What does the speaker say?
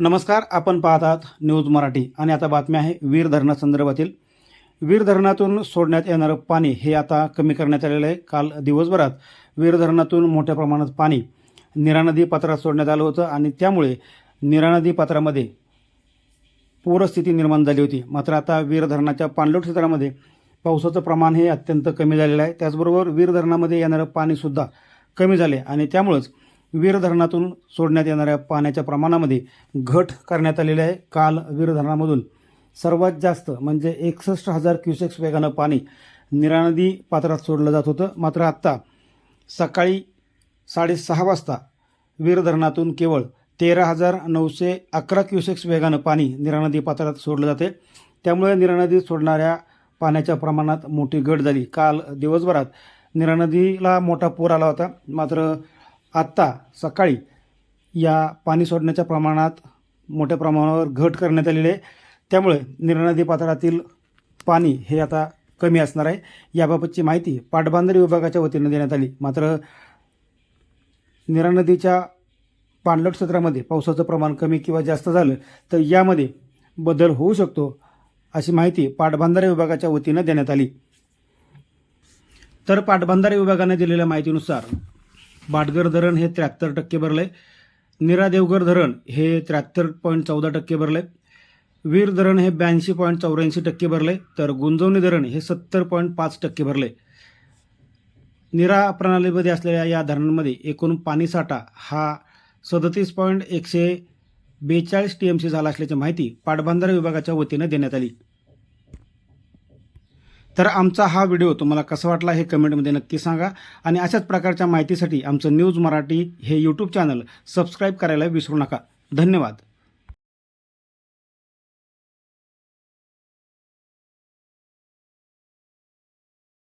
नमस्कार आपण पाहत आहात न्यूज मराठी. आणि आता बातमी आहे वीर धरणासंदर्भातील वीर धरणातून सोडण्यात येणारं पाणी हे आता कमी करण्यात आलेलं आहे. काल दिवसभरात वीर धरणातून मोठ्या प्रमाणात पाणी निरा नदी पात्रात सोडण्यात आलं होतं आणि त्यामुळे निरा नदी पात्रामध्ये पूरस्थिती निर्माण झाली होती. मात्र आता वीर धरणाच्या पाणलोट क्षेत्रामध्ये पावसाचं प्रमाण हे अत्यंत कमी झालेलं आहे. त्याचबरोबर वीर धरणामध्ये येणारं पाणीसुद्धा कमी झाले आणि त्यामुळंच वीर धरणातून सोडण्यात येणाऱ्या पाण्याच्या प्रमाणामध्ये घट करण्यात आलेली आहे. काल वीर धरणामधून सर्वात जास्त म्हणजे एकसष्ट हजार क्युसेक्स वेगानं पाणी निरा नदी पात्रात सोडलं जात होतं. मात्र आत्ता सकाळी साडेसहा वाजता वीर धरणातून केवळ तेरा हजार नऊशे अकरा क्युसेक्स वेगानं पाणी निरा नदी पात्रात सोडलं जाते. त्यामुळे निरा नदीत सोडणाऱ्या पाण्याच्या प्रमाणात मोठी घट झाली. काल दिवसभरात निरा नदीला मोठा पूर आला होता. मात्र आत्ता सकाळी या पाणी सोडण्याच्या प्रमाणात मोठ्या प्रमाणावर घट करण्यात आलेली आहे. त्यामुळे निरा नदी पात्रातील पाणी हे आता कमी असणार आहे. याबाबतची माहिती पाटबंधारे विभागाच्या वतीनं देण्यात आली. मात्र निरा नदीच्या पाणलोट क्षेत्रामध्ये पावसाचं प्रमाण कमी किंवा जास्त झालं तर यामध्ये बदल होऊ शकतो अशी माहिती पाटबंधारे विभागाच्या वतीनं देण्यात आली. तर पाटबंधारे विभागाने दिलेल्या माहितीनुसार बाटगर धरण हे त्र्याहत्तर टक्के भरलं आहे निरा देवघर धरण हे त्र्याहत्तर पॉईंट चौदा टक्के भरलं आहे वीर धरण हे ब्याऐंशी पॉईंट चौऱ्याऐंशी टक्के भरलं आहे तर गुंजवणी धरण हे सत्तर पॉईंट पाच टक्के भरलं आहे निरा प्रणालीमध्ये असलेल्या या धरणांमध्ये एकूण पाणीसाठा हा सदतीस पॉईंट एकशे बेचाळीस टी एम सी झाला असल्याची माहिती पाटबंधारे विभागाच्या वतीनं देण्यात आली. तर आमचा हा व्हिडिओ तुम्हाला कसा वाटला हे कमेंटमध्ये नक्की सांगा. आणि अशाच प्रकारच्या माहितीसाठी आमचं न्यूज मराठी हे यूट्यूब चॅनल सबस्क्राईब करायला विसरू नका. धन्यवाद.